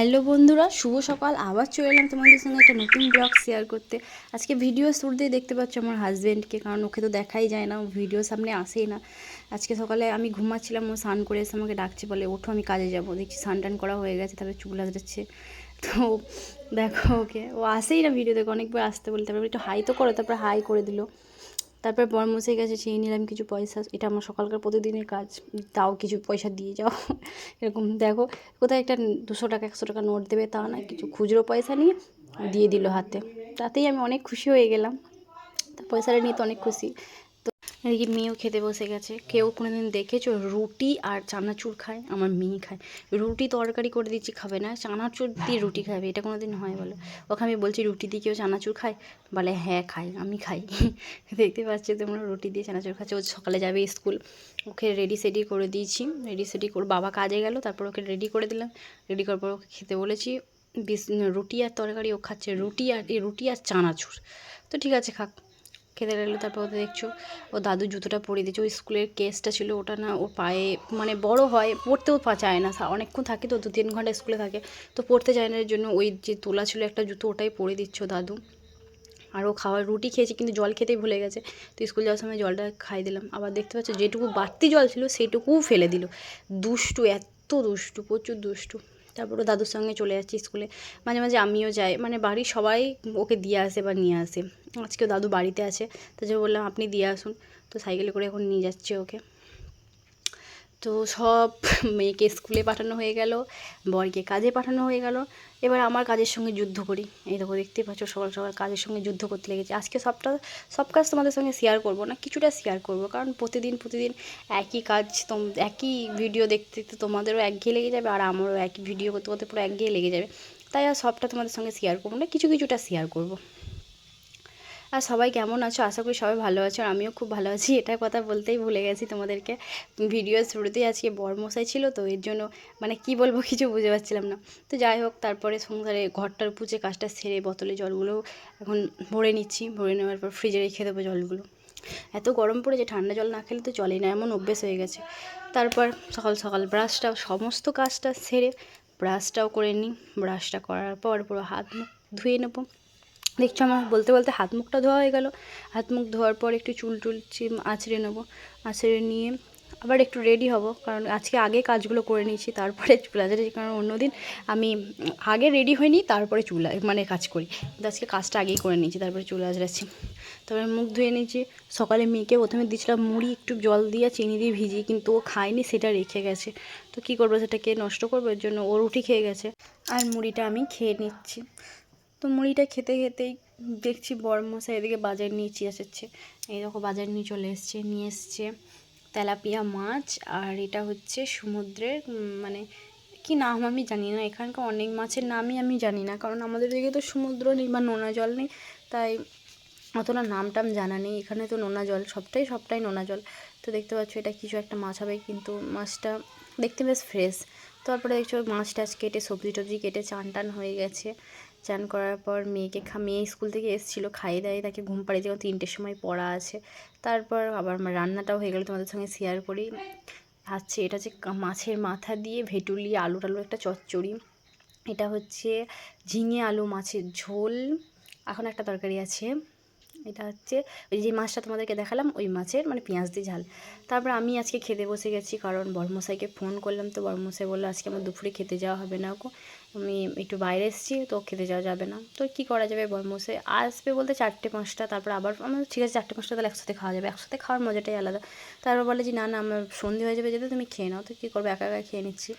Hello বন্ধুরা, শুভ সকাল। আবার চলে এলাম তোমাদের সঙ্গে একটা নতুন ব্লগ শেয়ার করতে। আজকে ভিডিও শুরুতেই দেখতে পাচ্ছ আমার হাজব্যান্ডকে কারণ ওকে তো দেখাই যায় না ভিডিও সামনে আসেই না। আজকে সকালে আমি ঘুমাচ্ছিলাম, ও স্নান করে এসে আমাকে ডাকছে, বলে, ওঠো, আমি কাজে যাব। দেখছি স্নান টান করা হয়ে গেছে, তারপরে চুল আজরাচ্ছে তো দেখো ওকে, ও আসেই না ভিডিও দেখো, অনেকবার আসতে বলে, তারপরে একটু হাই তো করো। তারপরে হাই করে দিল। তারপর বর্মসের গেছে চেয়ে নিলাম কিছু পয়সা, এটা আমার সকালকার প্রতিদিনের কাজ, তাও কিছু পয়সা দিয়ে যাও। এরকম, দেখো, কোথায় একটা দুশো টাকা, একশো টাকা নোট দেবে তা না কিছু খুচরো পয়সা নিয়ে দিয়ে দিল হাতে। তাতেই আমি অনেক খুশি হয়ে গেলাম। পয়সাটা নিয়ে তো অনেক খুশি। এদিকে মেয়েও খেতে বসে গেছে। কেউ কোনোদিন দেখেছ? রুটি আর চানাচুর খায়, আমার মেয়ে খায়। রুটি তরকারি করে দিচ্ছি, খাবে না। চানাচুর দিয়ে রুটি খাবে, এটা কোনো দিন হয় বলো? ওকে আমি বলছি, রুটি দিয়ে কেউ চানাচুর খায়? বলে হ্যাঁ খাই, আমি খাই। দেখতে পাচ্ছি তোমরা, রুটি দিয়ে চানাচুর খাচ্ছে। ও সকালে যাবে স্কুল। ওকে রেডি সেডি করে দিয়েছি। রেডি সেডি করে, বাবা কাজে গেল, তারপর ওকে রেডি করে দিলাম। রেডি করার পর ওকে খেতে বলেছি রুটি আর তরকারি ও খাচ্ছে, রুটি আর রুটি আর চানাচুর। তো ঠিক আছে, খাক। খেতে গেলো তারপর ওদের দেখছ, ও দাদু জুতোটা পরিয়ে দিয়েছে, ওই স্কুলের কেসটা ছিল, ওটা না ও পায়ে মানে বড় হয়, পড়তেও চায় না অনেকক্ষণ থাকে তো দু তিন ঘণ্টা স্কুলে থাকে, তো পড়তে চায় না, এর জন্য ওই যে তোলা ছিল একটা জুতো, ওটাই পরে দিচ্ছ দাদু। আর ও খাওয়ার রুটি খেয়েছে, কিন্তু জল খেতেই ভুলে গেছে, তো স্কুল যাওয়ার সময় জলটা খাই দিলাম। আবার দেখতে পাচ্ছ, যেটুকু বাড়তি জল ছিল, সেটুকুও ফেলে দিল। দুষ্টু, এত দুষ্টু, প্রচুর দুষ্টু। তারপরে দাদুর সঙ্গে চলে যাচ্ছি স্কুলে। মাঝে মাঝে আমিও যাই। মানে বাড়ির সবাই ওকে দিয়ে আসে বা নিয়ে আসে। আজকেও দাদু বাড়িতে আছে। তো যে বললাম, আপনি দিয়ে আসুন। তো সাইকেলে করে এখন নিয়ে যাচ্ছে ওকে। তো সব মেয়েকে স্কুলে পাঠানো হয়ে গেল, বরকে কাজে পাঠানো হয়ে গেল। এবার আমার কাজের সঙ্গে যুদ্ধ করি। এই দেখো, দেখতেই পাচ্ছ সকাল সকাল কাজের সঙ্গে যুদ্ধ করতে লেগেছে। আজকে সবটা, সব কাজ তোমাদের সঙ্গে শেয়ার করব না, কিছুটা শেয়ার করব। কারণ প্রতিদিন প্রতিদিন একই কাজ তোম, একই ভিডিও দেখতে দেখতে তোমাদেরও একঘেয়ে লেগে যাবে আর আমারও একই ভিডিও করতে করতে পুরো একঘেয়ে লেগে যাবে। তাই আর সবটা তোমাদের সঙ্গে শেয়ার করব না, কিছু, কিছুটা শেয়ার করব। আর সবাই কেমন আছো? আশা করি সবাই ভালো আছো আর আমিও খুব ভালো আছি। এটা কথা বলতেই ভুলে গেছি তোমাদেরকে। ভিডিও শুরুতেই আজকে বরমশাই ছিল, তো এর জন্য মানে কি বলব কিছু বুঝতে পারছিলাম না। তো যাই হোক, তারপরে সংসারে ঘরটার পুজে কাজটা সেরে বোতলে জলগুলো এখন ভরে নিচ্ছি। ভরে নেওয়ার পর ফ্রিজে রেখে দেবো জলগুলো। এত গরম পড়ে যে ঠান্ডা জল না খেলে তো চলেই না, এমন অভ্যেস হয়ে গেছে। তারপর সকাল সকাল ব্রাশটা সমস্ত কাজটা সেরে ব্রাশটাও করে নিই। ব্রাশটা করার পর পুরো হাত মুখ ধুয়ে নেব। দেখছ আমার বলতে বলতে হাত মুখটা ধোয়া হয়ে গেল। হাত মুখ ধোয়ার পর একটু চুল টুল চিম আঁচড়ে নেব। আঁচড়ে নিয়ে আবার একটু রেডি হব, কারণ আজকে আগে কাজগুলো করে নিয়েছি, তারপরে চুল আঁচড়েছি কারণ অন্যদিন আমি আগে রেডি হয়নি তারপরে চুল মানে কাজ করি। কিন্তু আজকে কাজটা আগেই করে নিয়েছি, তারপরে চুল আঁচড়াচ্ছি তারপরে মুখ ধুয়ে নিয়েছি। সকালে মেয়েকে প্রথমে দিয়েছিলাম মুড়ি, একটু জল দিয়ে চিনি দিয়ে ভিজিয়ে, কিন্তু ও খায়নি, সেটা রেখে গেছে। তো কী করব, সেটাকে নষ্ট করব, এর জন্য ও রুটি খেয়ে গেছে। আর মুড়িটা আমি খেয়ে নিচ্ছি। তো মুড়িটা খেতে খেতেই দেখছি বড়মশাই এদিকে বাজার নিয়ে চিয়া যাচ্ছে এই দেখো বাজার নিয়ে চলে এসছে, নিয়ে এসছে তেলাপিয়া মাছ আর এটা হচ্ছে সমুদ্রের মানে কি নাম আমি জানি না, এখানকার অনেক মাছের নামই আমি জানি না, কারণ আমাদের দিকে তো সমুদ্র নেই বা নোনা জল নেই, তাই অতটা নাম টাম জানা নেই। এখানে তো নোনা জল সবটাই সবটাই নোনা জল। তো দেখতে পাচ্ছ এটা কিছু একটা মাছ হবে, কিন্তু মাছটা দেখতে বেশ ফ্রেশ তারপরে দেখছ মাছ টাছ কেটে সবজি টবজি কেটে চান টান হয়ে গেছে। চান করার পর মেয়েকে খা, মেয়ে স্কুল থেকে এসেছিল, খাইয়ে দাইয়ে তাকে ঘুম পাড়িয়ে যেমন তিনটের সময় পড়া আছে। তারপর আবার আমার রান্নাটাও হয়ে গেলো, তোমাদের সঙ্গে শেয়ার করি। আচ্ছা এটা হচ্ছে মাছের মাথা দিয়ে ভেটুলি, আলু টালু একটা চচ্চড়ি। এটা হচ্ছে ঝিঙে আলু মাছের ঝোল। এখন একটা তরকারি আছে। এটা হচ্ছে ওই যে মাছটা তোমাদেরকে দেখালাম, ওই মাছের মানে পেঁয়াজ দিয়ে ঝাল। তারপর আমি আজকে খেতে বসে গেছি কারণ বর্মশাইকে ফোন করলাম, তো বর্মশাই বলল, আজকে আমার দুপুরে খেতে যাওয়া হবে না গো। আমি একটু বাইরে এসেছি, তো খেতে যাওয়া যাবে না। তো কী করা যাবে বর্মশাই? আসবে বলতে চারটে পাঁচটা, তারপর আবার আমার ঠিক আছে, চারটে পাঁচটা তাহলে একসাথে খাওয়া যাবে। একসাথে খাওয়ার মজাটাই আলাদা। তারপর বলে যে, না না, আমার সন্ধে হয়ে যাবে যেতে তুমি খেয়ে নাও। তো কী করব, একা একা খেয়ে নিচ্ছি।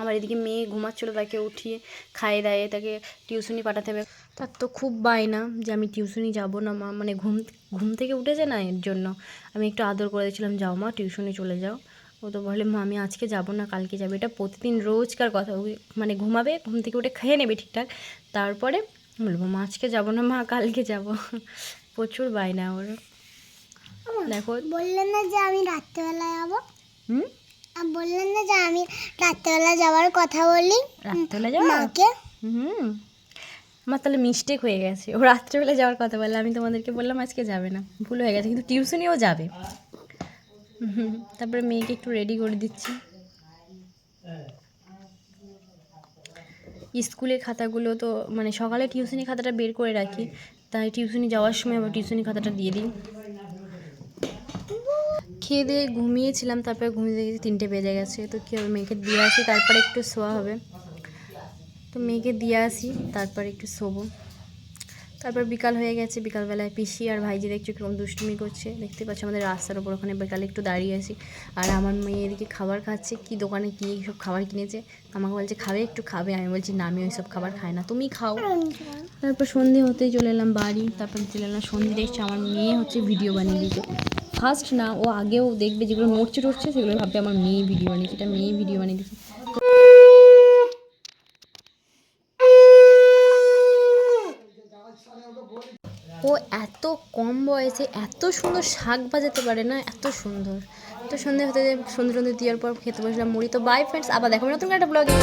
আমার এদিকে মেয়ে ঘুমাচ্ছিলো তাকে উঠিয়ে খাইয়ে দাইয়ে তাকে টিউশনি পাঠাতে হবে। তার তো খুব বায়না যে আমি টিউশনি যাব না মা মানে ঘুম ঘুম থেকে উঠেছে না এর জন্য। আমি একটু আদর করে দিয়েছিলাম যাও মা টিউশনি চলে যাও। ও তো বলে মা আমি আজকে যাব না কালকে যাবে। এটা প্রতিদিন রোজকার কথা মানে ঘুমাবে ঘুম থেকে উঠে খেয়ে নেবে ঠিকঠাক। তারপরে বলব মা আজকে যাব না মা কালকে যাব। প্রচুর বায়না ওর। দেখো বললেন না যে আমি রাত্রেবেলা যাব? হুম? বললেন না যে আমি রাত্রেবেলা যাওয়ার কথা বলি। রাত্রেবেলা যাওয়া? মাকে। হুম। আমার তাহলে মিস্টেক হয়ে গেছে। ও রাত্রেবেলা যাওয়ার কথা বললে আমি তোমাদেরকে বললাম আজকে যাবে না। ভুল হয়ে গেছে কিন্তু টিউশনিও যাবে। তারপরে মেয়েকে একটু রেডি করে দিচ্ছি। স্কুলের খাতাগুলো তো মানে সকালে টিউশনি খাতাটা বের করে রাখি তাই টিউশনি যাওয়ার সময় আবার টিউশনি খাতাটা দিয়ে দিই। খেয়ে দিয়ে ঘুমিয়েছিলাম, তারপরে ঘুমিয়ে দেখেছি তিনটে বেজে গেছে। তো কী হবে, মেয়েকে দিয়ে আসি, তারপরে একটু শোয়া হবে। তো মেয়েকে দিয়ে আসি, তারপরে একটু শোবো। তারপর বিকাল হয়ে গেছে, বিকালবেলায় পিসি আর ভাইজি দেখছি কীরকম দুষ্টুমি করছে। দেখতে পাচ্ছি আমাদের রাস্তার ওপর ওখানে বিকালে একটু দাঁড়িয়ে আছি। আর আমার মেয়ে এদিকে খাবার খাচ্ছে, কি দোকানে কি সব খাবার কিনেছে। আমাকে বলছে, খাবে, একটু খাবে। আমি বলছি, না, আমি ওইসব খাবার খাই না, তুমি খাও। তারপর সন্ধে হতেই চলে এলাম বাড়ি, তারপর চলে এলাম সন্ধে। দেখছি, আমার মেয়ে হচ্ছে ভিডিও বানিয়ে দিতে ফার্স্ট না, ও আগেও দেখবে যেগুলো নড়ছে টড়ছে, সেগুলো ভাববে আমার মেয়ে ভিডিও বানিয়েছে, এটা মেয়ে ভিডিও বানিয়ে দিচ্ছে ও এত কম বয়সে এত সুন্দর শাক বাজাতে পারে না, এত সুন্দর। এত সন্ধে হতে সন্ধে সন্ধে দেওয়ার পর খেতে বসলাম মুড়ি। তো বাই ফ্রেন্ডস আবার দেখাবো নতুন একটা ব্লগে